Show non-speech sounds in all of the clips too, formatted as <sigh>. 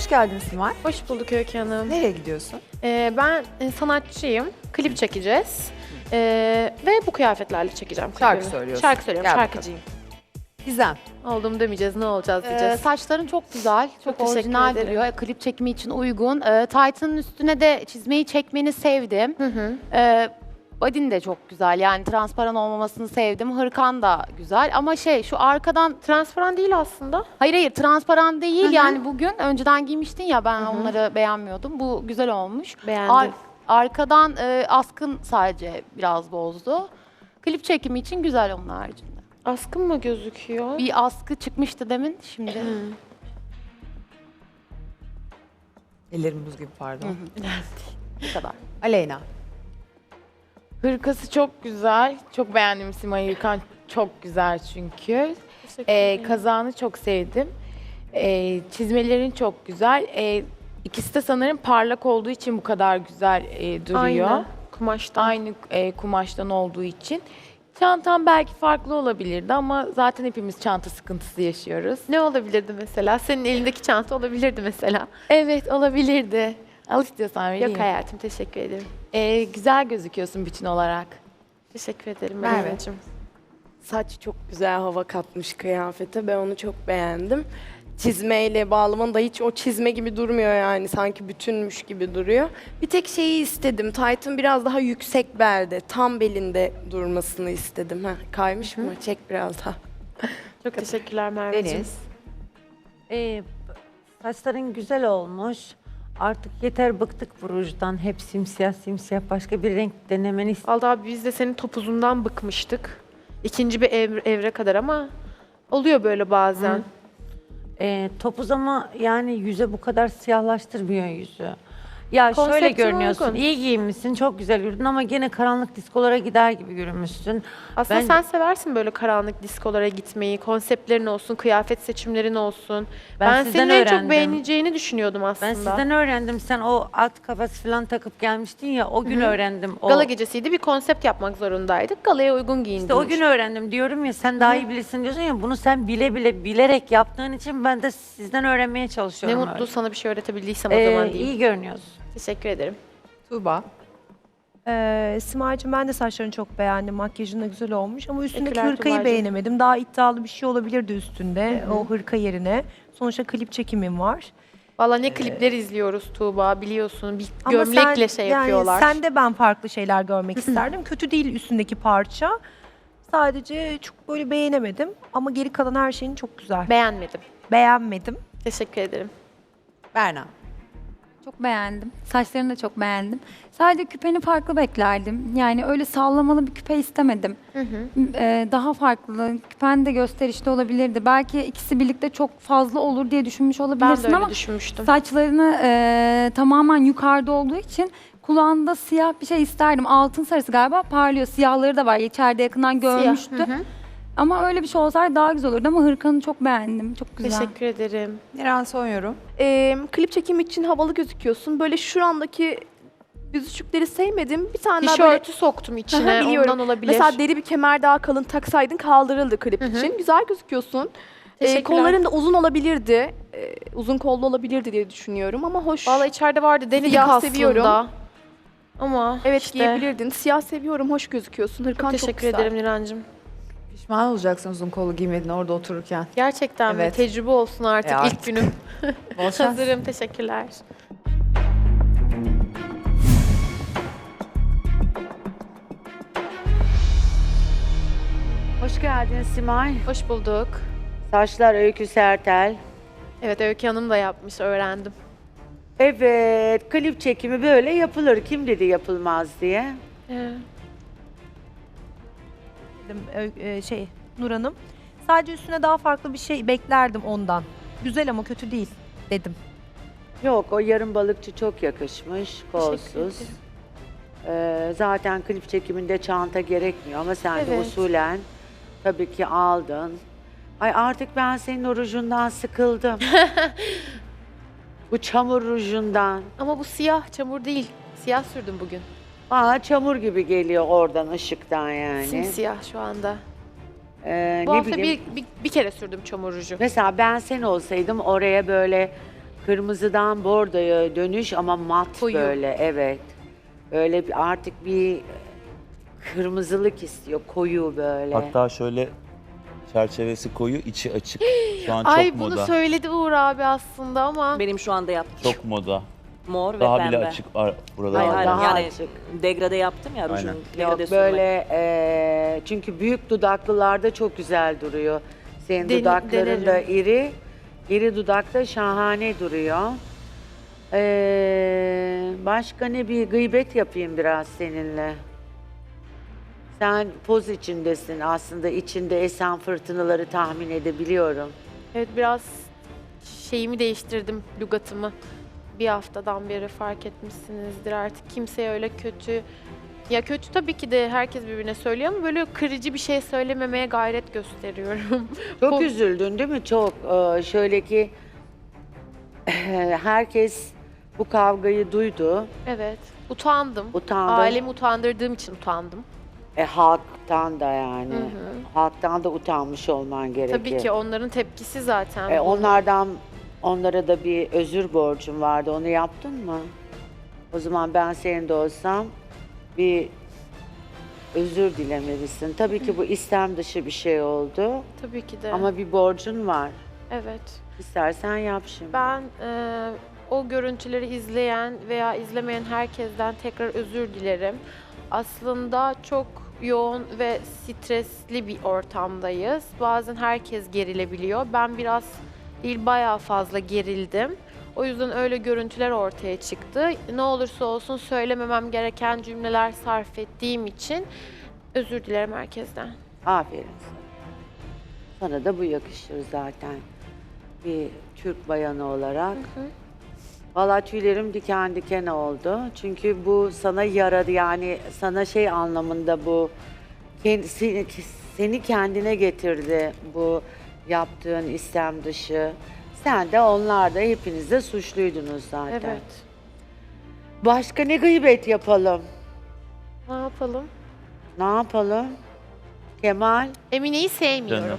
Hoş geldin Simay. Hoş bulduk Öykü Hanım. Nereye gidiyorsun? Ee, ben e, sanatçıyım. Klip çekeceğiz. Ee, ve bu kıyafetlerle çekeceğim. Şarkı klibimi. söylüyorsun. Şarkı söylüyorum, Gel şarkıcıyım. Gizem. Oldum demeyeceğiz, ne olacağız Ee, diyeceğiz. saçların çok güzel, çok, teşekkür orijinal ederim. duruyor. Klip çekimi için uygun. Ee, Titan'ın üstüne de çizmeyi çekmeni sevdim. Hı hı. Ee, Badin de çok güzel. Yani transparan olmamasını sevdim. Hırkan da güzel ama şey şu arkadan Transparan değil aslında. hayır hayır transparan değil Hı hı. yani bugün önceden giymiştin ya ben onları beğenmiyordum. Bu güzel olmuş. Beğendim. Ar- arkadan e, askın sadece biraz bozdu. Klip çekimi için güzel onun haricinde. Askın mı gözüküyor? Bir askı çıkmıştı demin şimdi. Ellerim buz gibi pardon. <laughs> Bu kadar. Aleyna. Hırkası çok güzel. Çok beğendim Simay Yıkan. Çok güzel çünkü. Teşekkür Ee, ederim. kazağını çok sevdim. Ee, çizmelerin çok güzel. Ee, ikisi de sanırım parlak olduğu için bu kadar güzel e, duruyor. Aynı kumaştan. Aynı e, kumaştan olduğu için. Çantam belki farklı olabilirdi ama zaten hepimiz çanta sıkıntısı yaşıyoruz. Ne olabilirdi mesela? Senin elindeki çanta olabilirdi mesela. Evet olabilirdi. Al istiyorsan vereyim. Yok hayatım, teşekkür ederim. Ee, güzel gözüküyorsun bütün olarak. Teşekkür ederim Merve. Merveciğim. Saç çok güzel hava katmış kıyafete. Ben onu çok beğendim. Çizmeyle bağlaman da hiç o çizme gibi durmuyor yani. Sanki bütünmüş gibi duruyor. Bir tek şeyi istedim. Titan biraz daha yüksek belde, tam belinde durmasını istedim. Heh, kaymış mı? Çek biraz daha. Çok teşekkürler Merveciğim. Deniz. Ee, saçların güzel olmuş. Artık yeter bıktık bu rujdan. Hep simsiyah simsiyah başka bir renk denemeni. Alda abi biz de senin topuzundan bıkmıştık. İkinci bir ev- evre kadar ama oluyor böyle bazen. Ee, topuz ama yani yüze bu kadar siyahlaştırmıyor yüzü. Ya şöyle Konseptine görünüyorsun. uygun. iyi giyinmişsin, çok güzel yürüdün ama gene karanlık diskolara gider gibi yürümüşsün. Aslında Ben- sen seversin böyle karanlık diskolara gitmeyi, konseptlerin olsun, kıyafet seçimlerin olsun. Ben, Ben sizden senin en çok öğrendim. beğeneceğini düşünüyordum aslında. Ben sizden öğrendim. Sen o at kafası falan takıp gelmiştin ya. O gün öğrendim. O, Gala gecesiydi bir konsept yapmak zorundaydık. Galaya uygun giyindim. İşte o gün öğrendim diyorum ya sen daha iyi bilirsin diyorsun ya bunu sen bile bile bilerek yaptığın için ben de sizden öğrenmeye Ne çalışıyorum. mutlu sana bir şey öğretebildiysem o Ee, zaman diyeyim. iyi görünüyorsun. Teşekkür ederim. Tuğba. Ee, Simay'cığım ben de saçlarını çok beğendim. Makyajın da güzel olmuş ama üstündeki Teşekkürler hırkayı Tuğba'cığım. beğenemedim. Daha iddialı bir şey olabilirdi üstünde o hırka yerine. Sonuçta klip çekimim var. Valla ne klipler izliyoruz Tuğba biliyorsun. Bir Ama gömlekle sen, şey yani yapıyorlar. Sen de ben farklı şeyler görmek <laughs> isterdim. Kötü değil üstündeki parça. Sadece çok böyle beğenemedim ama geri kalan her şeyin çok güzel. Beğenmedim. Beğenmedim. Teşekkür ederim. Berna. Çok beğendim. Saçlarını da çok beğendim. Sadece küpeni farklı beklerdim. Yani öyle sallamalı bir küpe istemedim. Ee, daha farklı. Küpen de gösterişli olabilirdi. Belki ikisi birlikte çok fazla olur diye düşünmüş Ben de olabilirsin öyle ama düşünmüştüm. saçlarını e, tamamen yukarıda olduğu için kulağında siyah bir şey isterdim. Altın sarısı galiba parlıyor. Siyahları da var. İçeride yakından görmüştü. Hı hı. Ama öyle bir şey olsaydı daha güzel olurdu ama hırkanı çok beğendim. Çok güzel. Teşekkür ederim. Niran son yorum. Ee, klip çekimi için havalı gözüküyorsun. Böyle şurandaki büzüşükleri sevmedim. Bir tane daha böyle Tişörtü soktum <laughs> içine. Biliyorum. Ondan olabilir. mesela deri bir kemer daha kalın taksaydın kaldırıldı klip Hı hı. için. Güzel gözüküyorsun. Ee, Teşekkürler. kolların da uzun olabilirdi. Ee, uzun kollu olabilirdi diye düşünüyorum ama hoş. Valla içeride vardı. Denedik Siyah aslında. seviyorum. Ama evet işte. giyebilirdin. Siyah seviyorum. Hoş gözüküyorsun. Hırkan çok, Teşekkür güzel. ederim Nirancığım. Pişman olacaksın uzun kollu giymedin orada otururken. Gerçekten Evet. mi? Tecrübe olsun artık E ilk artık. günüm. <laughs> Bol şans. Hazırım. Teşekkürler. Hoş geldin Simay. Hoş bulduk. Saçlar Öykü Sertel. Evet Öykü Hanım da yapmış. Öğrendim. Evet, klip çekimi böyle yapılır. Kim dedi yapılmaz diye? Ö- e, şey Nur Hanım. Sadece üstüne daha farklı bir şey beklerdim ondan. Güzel ama kötü değil dedim. Yok, o yarım balıkçı çok yakışmış, kolsuz. ederim. Ee, zaten klip çekiminde çanta gerekmiyor ama sen de Evet. usulen tabii ki aldın. Ay artık ben senin o rujundan sıkıldım. <laughs> Bu çamur rujundan. Ama bu siyah çamur değil. Siyah sürdüm bugün. Bana çamur gibi geliyor oradan ışıktan yani. Simsiyah şu anda. Ee, Bu ne hafta bileyim. bir, bir, bir kere sürdüm çamur ruju. Mesela ben sen olsaydım oraya böyle kırmızıdan bordoya dönüş ama mat Koyu. böyle evet. Öyle bir artık bir kırmızılık istiyor koyu böyle. Hatta şöyle çerçevesi koyu, içi açık. <gasps> Şu an Ay çok bunu moda. söyledi Uğur abi aslında ama Benim şu anda yaptım. Çok moda. Mor ve Daha pembe. bile açık ar- burada. Hayır Daha hayır daha yani açık. degrade yaptım ya rujun Aynen. degrade Yok böyle eee, çünkü büyük dudaklılarda çok güzel duruyor. Senin Den- dudakların da iri. İri dudakta şahane duruyor. Eee, başka ne bir gıybet yapayım biraz seninle. Sen poz içindesin aslında içinde esen fırtınaları tahmin edebiliyorum. evet biraz şeyimi değiştirdim lügatımı. Bir haftadan beri fark etmişsinizdir artık kimseye öyle kötü ya kötü tabii ki de herkes birbirine söylüyor ama böyle kırıcı bir şey söylememeye gayret gösteriyorum. <laughs> Çok üzüldün değil mi? Çok. Ee, şöyle ki <laughs> herkes bu kavgayı duydu. evet. Utandım. Utandı. Ailemi utandırdığım için utandım. E, halktan da yani. Hı hı. Halktan da utanmış olman gerekiyor. Tabii ki onların tepkisi zaten. E, bu. onlardan onlara da bir özür borcum vardı. Onu yaptın mı? O zaman ben senin de olsam bir özür dilemelisin. Tabii ki bu istem dışı bir şey oldu. Tabii ki de. Ama bir borcun var. evet. İstersen yap şimdi. Ben e, o görüntüleri izleyen veya izlemeyen herkesten tekrar özür dilerim. Aslında çok yoğun ve stresli bir ortamdayız. Bazen herkes gerilebiliyor. Ben biraz değil bayağı fazla gerildim. O yüzden öyle görüntüler ortaya çıktı. Ne olursa olsun söylememem gereken cümleler sarf ettiğim için özür dilerim herkesten. Aferin sana. Sana da bu yakışır zaten. Bir Türk bayanı olarak. Valla tüylerim diken diken oldu. Çünkü bu sana yaradı yani sana şey anlamında bu kend- seni, seni kendine getirdi bu yaptığın istem dışı. Sen de onlar da hepiniz de suçluydunuz zaten. Evet. Başka ne gıybet yapalım? Ne yapalım? Ne yapalım? Kemal? Emine'yi sevmiyorum. Canım.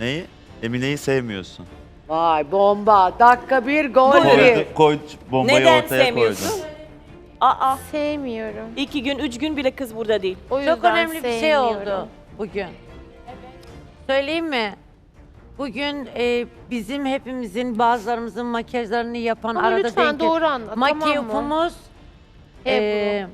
Neyi? Emine'yi sevmiyorsun. Vay bomba. Dakika bir gol bir. Koydu, koy, bombayı Neden ortaya sevmiyorsun? koydun. Aa Sevmiyorum. iki gün üç gün bile kız burada değil. O yüzden Çok önemli bir şey sevmiyorum. oldu bugün. Söyleyeyim mi? Bugün e, bizim hepimizin bazılarımızın makyajlarını yapan Ama arada lütfen denk doğru anlat tamam mı? Makyajımız Ebru.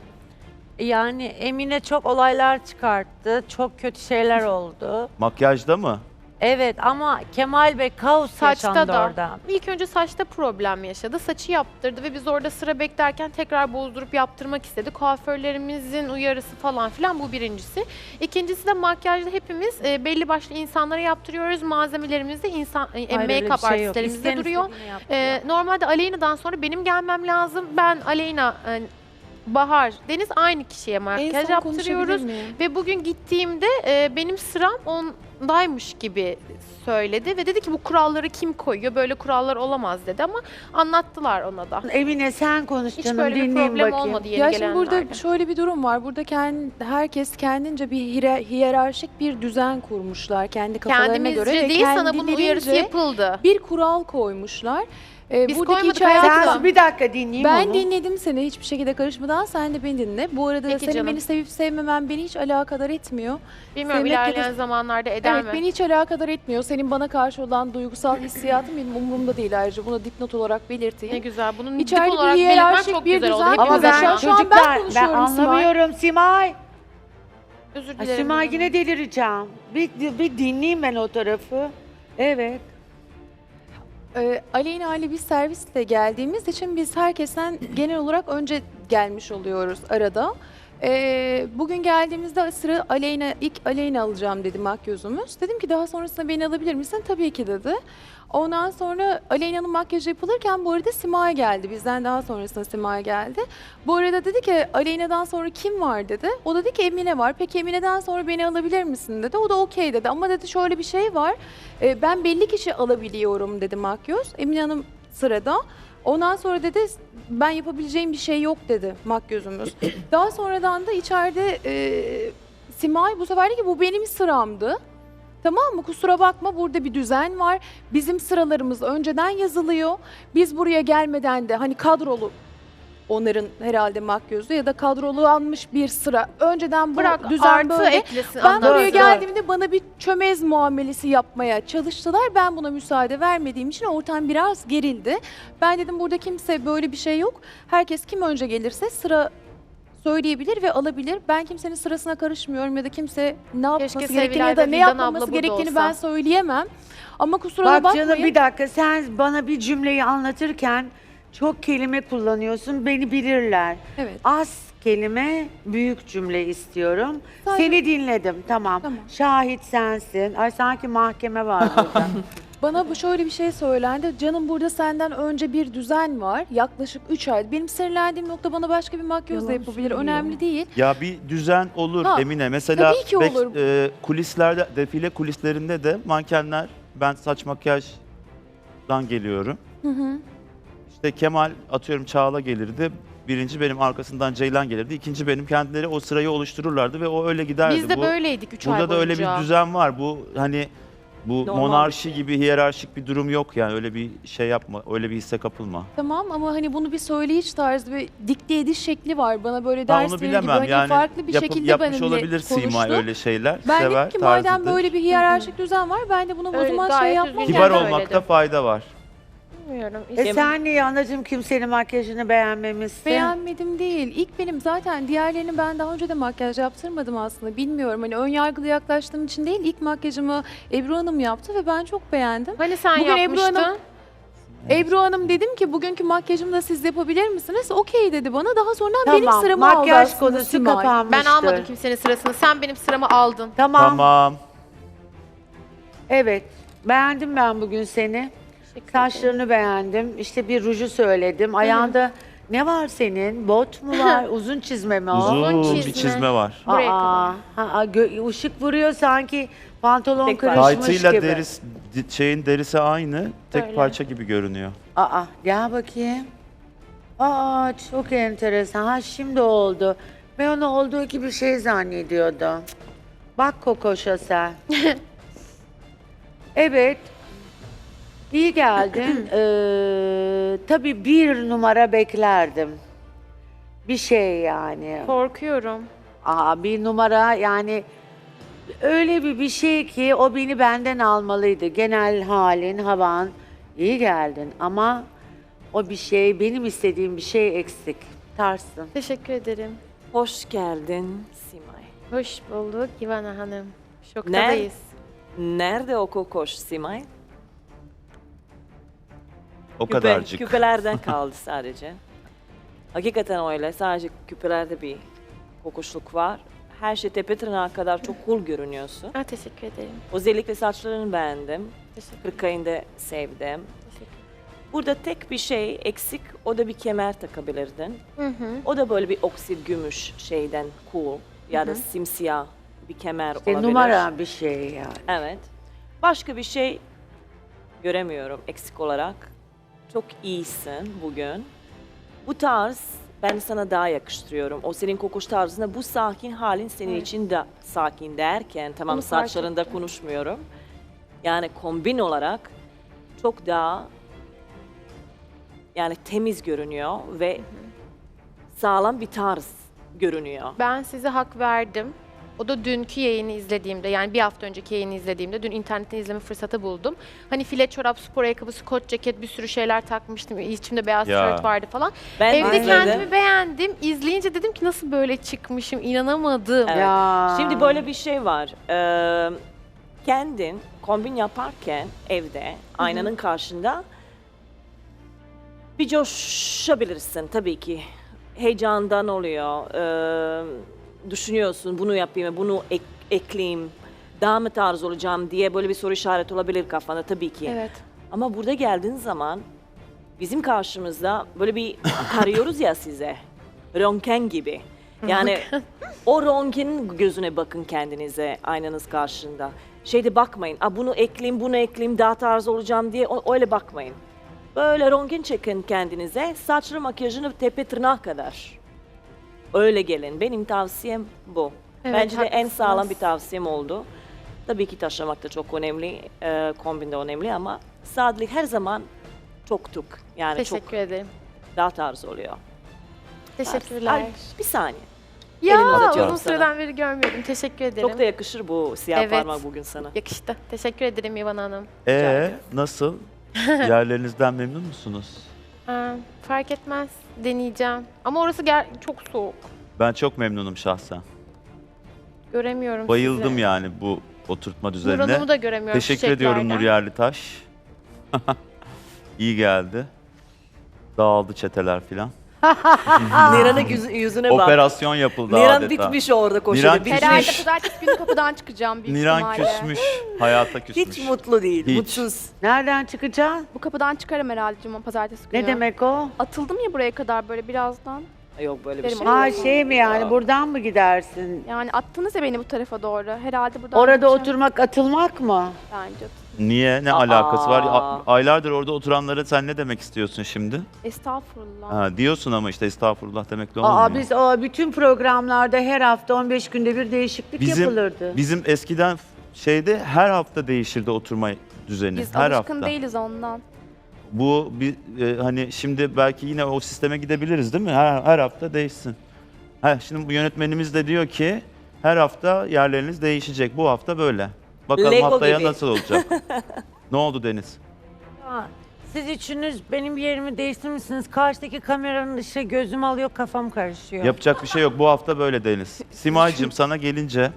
e, yani Emine çok olaylar çıkarttı. Çok kötü şeyler oldu. Makyajda mı? Evet ama Kemal Bey kaos Saçta yaşandı da. orada. İlk önce saçta problem yaşadı. Saçı yaptırdı ve biz orada sıra beklerken tekrar bozdurup yaptırmak istedi. Kuaförlerimizin uyarısı falan filan bu birincisi. İkincisi de makyajda hepimiz e, belli başlı insanlara yaptırıyoruz. Malzemelerimiz de insan, e, Hayır, öyle bir make-up şey yok. artistlerimizde İsteyen duruyor. istediğini yaptı. E, normalde Aleyna'dan sonra benim gelmem lazım. Ben Aleyna, e, Bahar, Deniz aynı kişiye makyaj yaptırıyoruz. Ve bugün gittiğimde e, benim sıram ondaymış gibi söyledi ve dedi ki bu kuralları kim koyuyor? Böyle kurallar olamaz dedi ama anlattılar ona da. Emine sen konuş Hiç canım böyle bir dinleyeyim problem bakayım. olmadı yeni Ya şimdi gelenlerde. burada şöyle bir durum var. Burada kend, herkes kendince bir hiyer- hiyerarşik bir düzen kurmuşlar kendi kafalarına Kendimizce göre ve değil sana bunun uyarısı kendilerince yapıldı. bir kural koymuşlar. Ee, Biz koymadık hikaye- hayatım. Sen bir dakika dinleyeyim Ben onu. dinledim seni hiçbir şekilde karışmadan sen de beni dinle. Bu arada Peki senin canım. beni sevip sevmemen beni hiç alakadar etmiyor. Bilmiyorum sevmek ya da- ilerleyen zamanlarda eder evet mi? beni hiç alakadar etmiyor. Senin bana karşı olan duygusal hissiyatın benim umurumda değil ayrıca. Bunu dipnot olarak belirteyim. Ne güzel. Bunun İçeride dip bir olarak belirtmen hiyerarşik çok bir güzel oldu. düzen- Hepimiz Ama Hepimize ben şu an- şu an ben çocuklar ben konuşuyorum Simay. anlamıyorum Simay. Özür Ay, dilerim. Simay yine delireceğim. Bir, bir dinleyeyim ben o tarafı. Evet. Ee, Aleyna ile biz servisle geldiğimiz için biz herkesten genel olarak önce gelmiş oluyoruz arada. Ee, bugün geldiğimizde sıra Aleyna, ilk Aleyna alacağım dedi makyözümüz. Dedim ki daha sonrasında beni alabilir misin? Tabii ki dedi. Ondan sonra Aleyna'nın makyajı yapılırken bu arada Simay geldi. Bizden daha sonrasında Simay geldi. Bu arada dedi ki Aleyna'dan sonra kim var dedi. O dedi ki Emine var. Peki Emine'den sonra beni alabilir misin dedi. O da okey dedi. Ama dedi şöyle bir şey var. E, ben belli kişi alabiliyorum dedi makyöz. Emine Hanım sırada. Ondan sonra dedi ben yapabileceğim bir şey yok dedi makyözümüz. <clears throat> Daha sonradan da içeride e, Simay bu sefer dedi ki bu benim sıramdı. Tamam mı? Kusura bakma burada bir düzen var. Bizim sıralarımız önceden yazılıyor. Biz buraya gelmeden de hani kadrolu onların herhalde makyözü ya da kadrolu almış bir sıra. Önceden bu Bırak düzen artı böyle. eklesin. Ben anlatsın. buraya geldiğimde bana bir çömez muamelesi yapmaya çalıştılar. Ben buna müsaade vermediğim için ortam biraz gerildi. Ben dedim burada kimse böyle bir şey yok. Herkes kim önce gelirse sıra söyleyebilir ve alabilir. Ben kimsenin sırasına karışmıyorum ya da kimse ne yapması Keşke gerektiğini ya da ne Vildan yapmaması burada gerektiğini olsa. ben söyleyemem. Ama kusura Bak bakmayın. canım bir dakika sen bana bir cümleyi anlatırken çok kelime kullanıyorsun beni bilirler. Evet. Az kelime büyük cümle istiyorum. Sadece- Seni dinledim tamam. Tamam. Şahit sensin. Ay sanki mahkeme var <laughs> burada. Bana bu şöyle bir şey söylendi. Canım burada senden önce bir düzen var. Yaklaşık 3 ay. Benim sinirlendiğim nokta bana başka bir makyöz da yapabilir. Önemli değil. Ya bir düzen olur Ha, Emine. Mesela tabii ki bek- olur. e, kulislerde, defile kulislerinde de mankenler, ben saç makyajdan geliyorum. Hı hı. İşte Kemal atıyorum Çağla gelirdi. Birinci benim arkasından Ceylan gelirdi. İkinci benim kendileri o sırayı oluştururlardı ve o öyle giderdi. Biz de Bu- böyleydik 3 ay Burada da öyle bir düzen var. Bu hani bu Normal monarşi bir şey. gibi hiyerarşik bir durum yok yani öyle bir şey yapma, öyle bir hisse kapılma. Tamam ama hani bunu bir söyleyiş tarzı ve dikte ediş şekli var. Bana böyle Ben ders onu verir bilemem gibi hani yani farklı bir yapıp- şekilde yapmış benimle olabilir Simay konuştu. öyle şeyler. Ben sever, dedim ki madem tarzıdır. böyle bir hiyerarşik düzen var ben de buna o Öyle, zaman şey gayet yapmam. düzgün Kibar Yani olmakta fayda var. Bilmiyorum. e sen niye anacığım kimsenin makyajını beğenmemişsin? Beğenmedim değil. İlk benim zaten diğerlerini ben daha önce de makyaj yaptırmadım aslında. Bilmiyorum hani ön yargılı yaklaştığım için değil. İlk makyajımı Ebru Hanım yaptı ve ben çok beğendim. Hani sen Bugün Ebru yapmıştın. Hanım- Ebru Hanım dedim ki bugünkü makyajımı da siz yapabilir misiniz? Okey dedi bana. Daha sonra benim Tamam sıramı aldı makyaj aslında konusu Simay. kapanmıştır. Ben almadım kimsenin sırasını. Sen benim sıramı aldın. Tamam. Tamam. Evet. Beğendim ben bugün seni. Saçlarını beğendim. İşte bir ruju söyledim. Ayağında ne var senin? Bot mu var? <laughs> Uzun çizme mi o? Uzun Uzun bir çizme. çizme var. Buraya Aa, ha, gö- ışık vuruyor sanki pantolon Tek kırışmış Taytıyla gibi. derisi, di- şeyin derisi aynı. Tek Öyle. parça gibi görünüyor. Aa, gel bakayım. Aa, çok enteresan. Ha şimdi oldu. Ben onu olduğu gibi şey zannediyordum. Bak Kokoş'a sen. <laughs> evet. İyi geldin. <clears throat> Ee, tabii bir numara beklerdim. Bir şey yani. Korkuyorum. Aa, bir numara yani öyle bir bir şey ki o beni benden almalıydı. Genel halin, havan iyi geldin ama o bir şey benim istediğim bir şey eksik. Tarsın. Teşekkür ederim. Hoş geldin Simay. Hoş bulduk Ivana Hanım. Şoktadayız. Nerede o kokoş Simay? O Küpe- kadarcık. Küpelerden <laughs> kaldı sadece. Hakikaten öyle. Sadece küpelerde bir kokuşluk var. Her şey tepe tırnağa kadar çok cool görünüyorsun. Ha, teşekkür ederim. Özellikle saçlarını beğendim. Teşekkür, Hırkayını da sevdim. teşekkür. Burada tek bir şey eksik. O da bir kemer takabilirdin. Hı hı. O da böyle bir oksit gümüş şeyden cool ya da simsiyah bir kemer İşte olabilir. numara bir şey yani. Evet. Başka bir şey göremiyorum eksik olarak. Çok iyisin bugün. Bu tarz ben sana daha yakıştırıyorum. O senin kokuş tarzında bu sakin halin senin Evet. için de sakin derken tamam Onu fark saçlarında ettim. konuşmuyorum. Yani kombin olarak çok daha yani temiz görünüyor ve sağlam bir tarz görünüyor. Ben size hak verdim. O da dünkü yayını izlediğimde yani bir hafta önceki yayını izlediğimde dün internetten izleme fırsatı buldum. Hani file çorap, spor ayakkabısı, kot ceket bir sürü şeyler takmıştım. İçimde beyaz Ya. tişört vardı falan. Ben Evde izledim. kendimi beğendim. İzleyince dedim ki nasıl böyle çıkmışım inanamadım. Evet. Ya. Şimdi böyle bir şey var. Ee, kendin kombin yaparken evde aynanın karşında bir coşabilirsin tabii ki. Heyecandan oluyor. Ee, düşünüyorsun bunu yapayım, bunu ek- ekleyeyim, daha mı tarz olacağım diye böyle bir soru işareti olabilir kafanda tabii ki. Evet. Ama burada geldiğin zaman bizim karşımızda böyle bir tarıyoruz ya size. Röntgen gibi. Yani o röntgenin gözüne bakın kendinize aynanız karşında. Şeyde bakmayın. A bunu ekleyeyim, bunu ekleyeyim, daha tarz olacağım diye o- öyle bakmayın. Böyle röntgen çekin kendinize. Saçlı makyajını tepe tırnağa kadar. Öyle gelin. Benim tavsiyem bu. Evet, Bence de en haklısınız. sağlam bir tavsiyem oldu. Tabii ki taşlamak da çok önemli, e, kombin de önemli ama sadelik her zaman çok tuk. Yani Teşekkür çok ederim. daha tarz oluyor. Teşekkürler. Ay, bir saniye. Elimi Ya uzatıyorum uzun sana. süreden beri görmüyordum. Teşekkür ederim. Çok da yakışır bu siyah Evet. parmak bugün sana. yakıştı. Teşekkür ederim İvan Hanım. Ee nasıl? Yerlerinizden memnun musunuz? Ha, fark etmez. Deneyeceğim. Ama orası ger- çok soğuk. Ben çok memnunum şahsen. Göremiyorum Bayıldım sizi. yani bu oturtma Nur düzenine. Hanım'ı da göremiyorum Teşekkür ediyorum Nur çiçeklerden. Yerlitaş. <laughs> İyi geldi. Dağıldı çeteler filan. Niran'ın yüz- yüzüne bak. Operasyon yapıldı Niran adeta. bitmiş orada koşuyor. Niran bitmiş. Herhalde pazartesi günü kapıdan çıkacağım büyük Niran küsmüş. Hayata küsmüş. Hiç mutlu değil, Hiç. mutsuz. Nereden çıkacaksın? Bu kapıdan çıkarım herhalde cuma pazartesi günü. Ne demek o? Atıldım ya buraya kadar böyle birazdan. Yok böyle bir Derim şey. Ha şey mi yani buradan mı gidersin? Yani attınız ya beni bu tarafa doğru. Herhalde buradan Orada gideceğim oturmak atılmak mı? Bence. Niye? Ne Aa. alakası var? A- Aylardır orada oturanlara sen ne demek istiyorsun şimdi? Estağfurullah. Ha, diyorsun ama işte estağfurullah demekle olmuyor. Aa biz o bütün programlarda her hafta 15 günde bir değişiklik Bizim- yapılırdı. Bizim eskiden şeyde her hafta değişirdi oturma düzeni. Biz her alışkın hafta. değiliz ondan. Bu bir e, hani şimdi belki yine o sisteme gidebiliriz değil mi? Her, her hafta değişsin. Ha, şimdi bu yönetmenimiz de diyor ki her hafta yerleriniz değişecek. Bu hafta böyle. Bakalım Lego haftaya gibi. nasıl olacak? <laughs> ne oldu Deniz? Siz üçünüz benim yerimi değiştirmişsiniz. Karşıdaki kameranın ışığı gözüm alıyor, kafam karışıyor. Yapacak bir şey yok. Bu hafta böyle Deniz. <laughs> Simay'cığım sana gelince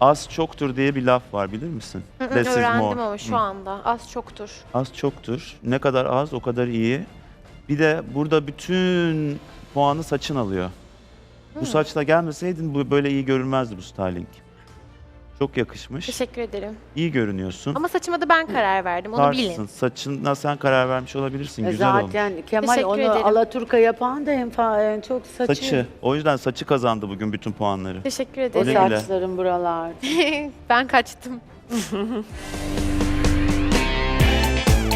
az çoktur diye bir laf var bilir misin? Hı hı, Less is Öğrendim more. ama şu Hı. anda. Az çoktur. Az çoktur. Ne kadar az o kadar iyi. Bir de burada bütün puanı saçın alıyor. Bu saçla gelmeseydin bu böyle iyi görünmezdi bu styling. Çok yakışmış. Teşekkür ederim. İyi görünüyorsun. Ama saçıma da ben karar verdim. Onu Tarsın. bilin. Saçına sen karar vermiş olabilirsin. E Güzel olmuş. Zaten Kemal Teşekkür onu ederim. Alaturka yapan da en, fa- en çok saçı. Saçı. O yüzden saçı kazandı bugün bütün puanları. Teşekkür O ederim. Güle güle. saçların buralar. <laughs> ben kaçtım. <laughs>